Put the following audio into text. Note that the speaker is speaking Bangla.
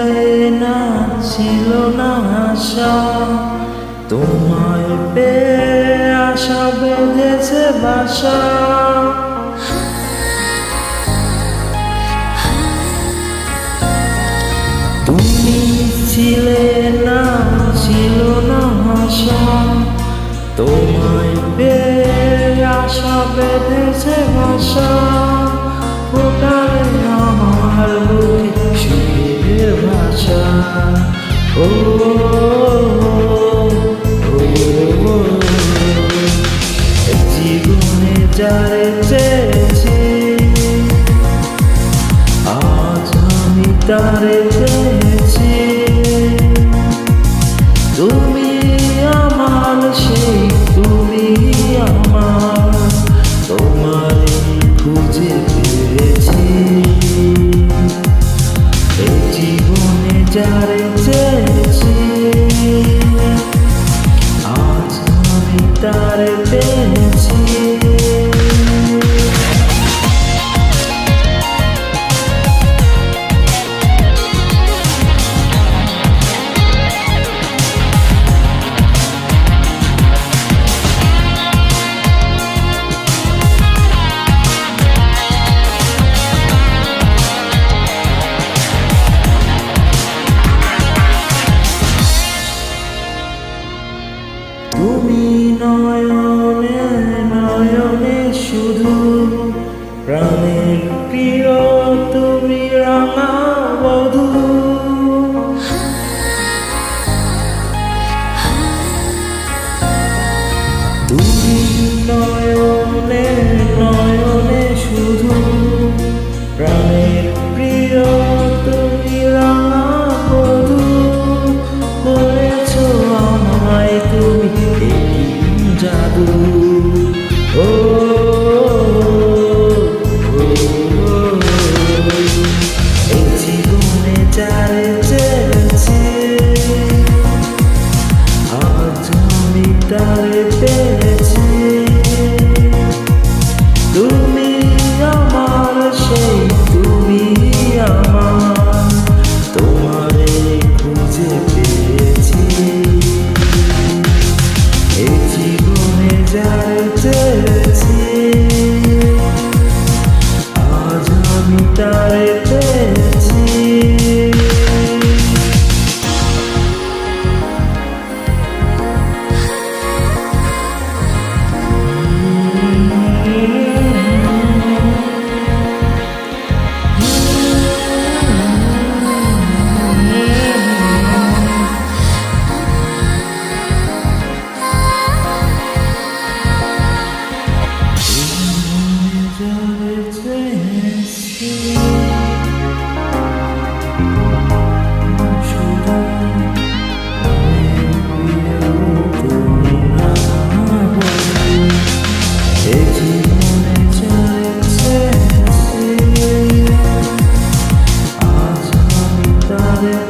ছিলে না ছিল না আশা। তোমায় পেয়ে আশা বেঁধেছে বাসা। তুমি ছিলে না ছিল না আশা। তোমায় পেয়ে আশা বেঁধেছে বাসা। ও জীবনে যারে চেয়েছি আজ আমি তারে পেয়েছি তুমি নয়নে নয়নে শুধু প্রাণের প্রিয় Father.